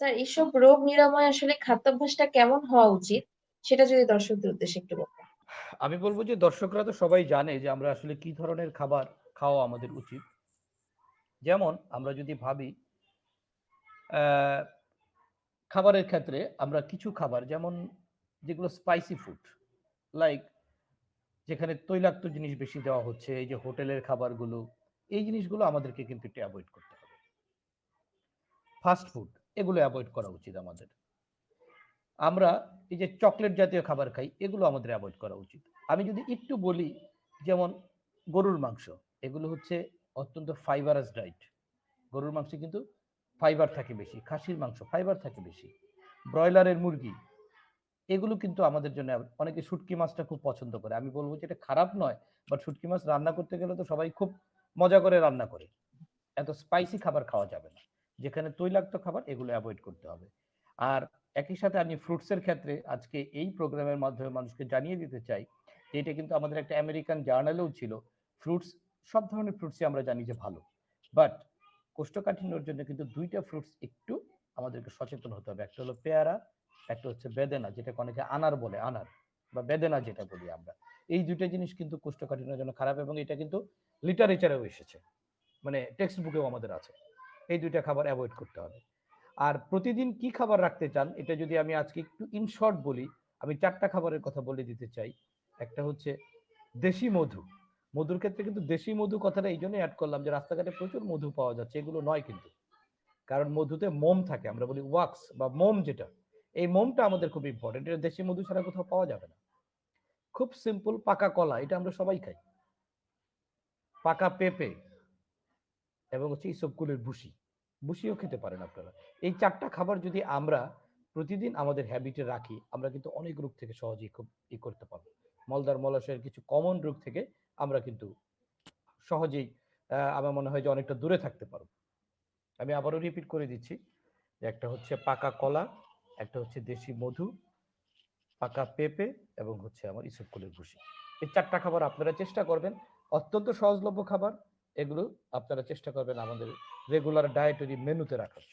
Sir এইসব রোগ নিরাময় আসলে খাদ্যাভ্যাসটা কেমন হওয়া উচিত? সেটা যদি দর্শকদের উদ্দেশ্যে একটু বলতেন। আমি বলব যে দর্শকরা তো সবাই জানে যে আমরা আসলে কি ধরনের খাবার খাওয়া আমাদের উচিত। যেমন আমরা যদি ভাবি খাবারের ক্ষেত্রে আমরা কিছু খাবার যেমন যেগুলো স্পাইসি ফুড লাইক যেখানে তৈলাক্ত জিনিস বেশি দেওয়া হচ্ছে, এই যে হোটেলের খাবারগুলো, এই জিনিসগুলো আমাদেরকে কিন্তু একটু এভয়েড করতে হবে। ফাস্ট ফুড এগুলো অ্যাভয়েড করা উচিত আমাদের। আমরা এই যে চকলেট জাতীয় খাবার খাই, এগুলো আমাদের অ্যাভয়েড করা উচিত। আমি যদি একটু বলি যেমন গরুর মাংস, এগুলো হচ্ছে অত্যন্ত ফাইবারাস ডায়েট। গরুর মাংসে কিন্তু ফাইবার থাকে বেশি, খাসির মাংস ফাইবার থাকে বেশি। ব্রয়লারের মুরগি, এগুলো কিন্তু আমাদের জন্য অনেকে শুঁটকি মাছটা খুব পছন্দ করে। আমি বলব যে এটা খারাপ নয়, বাট শুঁটকি মাছ রান্না করতে গেলে তো সবাই খুব মজা করে রান্না করে। এত স্পাইসি খাবার খাওয়া যাবে না। যেখানে তৈলাক্ত খাবার এগুলো অ্যাভয়েড করতে হবে। আর একই সাথে আমি ফ্রুটসের ক্ষেত্রে আজকে এই প্রোগ্রামের মাধ্যমে মানুষকে জানিয়ে দিতে চাই যে এটা কিন্তু আমাদের একটা আমেরিকান জার্নালেও ছিল। ফ্রুটস সব ধরনের ফ্রুটসই আমরা জানি যে ভালো। বাট কোষ্ঠকাঠিন্যর জন্য কিন্তু দুইটা ফ্রুটস একটু আমাদেরকে সচেতন হতে হবে। একটা হলো পেয়ারা, একটা হচ্ছে বেদেনা যেটাকে অনেকে আনার বলে আনার বা বেদেনা যেটা বলি আমরা। এই ২ টা জিনিস কিন্তু কোষ্ঠকাঠিন্যের জন্য খারাপ এবং এটা কিন্তু লিটারেচারেও এসেছে। মানে টেক্সট বুকেও আমাদের আছে। এই দুইটা খাবার অ্যাভয়েড করতে হবে। আর প্রতিদিন কি খাবার রাখতে চান এটা যদি আমি আজকে একটু ইন শর্ট বলি, আমি চারটা খাবারের কথা বলে দিতে চাই। একটা হচ্ছে দেশি মধু। মধুর ক্ষেত্রে কিন্তু দেশি মধু কথাটা এইজন্যই অ্যাড করলাম যে রাস্তাঘাটে প্রচুর মধু পাওয়া যাচ্ছে। এগুলো নয় কিন্তু। কারণ মধুতে মোম থাকে। আমরা বলি ওয়াক্স বা মোম যেটা। এই মোমটা আমাদের খুব ইম্পোর্টেন্ট। এটা দেশি মধু ছাড়া কোথাও পাওয়া যাবে না। খুব সিম্পল পাকা কলা এটা আমরা সবাই খাই। পাকা পেঁপে এবং হচ্ছে ইসবগুলের ভুসি। ভুসিও খেতে পারেন আপনারা। এই চারটা খাবার যদি আমরা প্রতিদিন আমাদের হ্যাবিটে রাখি, আমরা কিন্তু অনেক রোগ থেকে সহজেই খুব ই করতে পারব মলদার মলাশয়ের কিছু কমন রোগ থেকে আমরা কিন্তু সহজেই আমার মনে হয় যে অনেকটা দূরে থাকতে পারব। আমি আবারও রিপিট করে দিচ্ছি। যে একটা হচ্ছে পাকা কলা, একটা হচ্ছে দেশি মধু, পাকা পেঁপে এবং হচ্ছে আমার ইসবগুলের ভুসি। এই চারটা খাবার আপনারা চেষ্টা করবেন। অত্যন্ত সহজলভ্য খাবার। এগুলো আপনারা চেষ্টা করবেন আমাদের রেগুলার ডায়েটারি মেনুতে রাখার।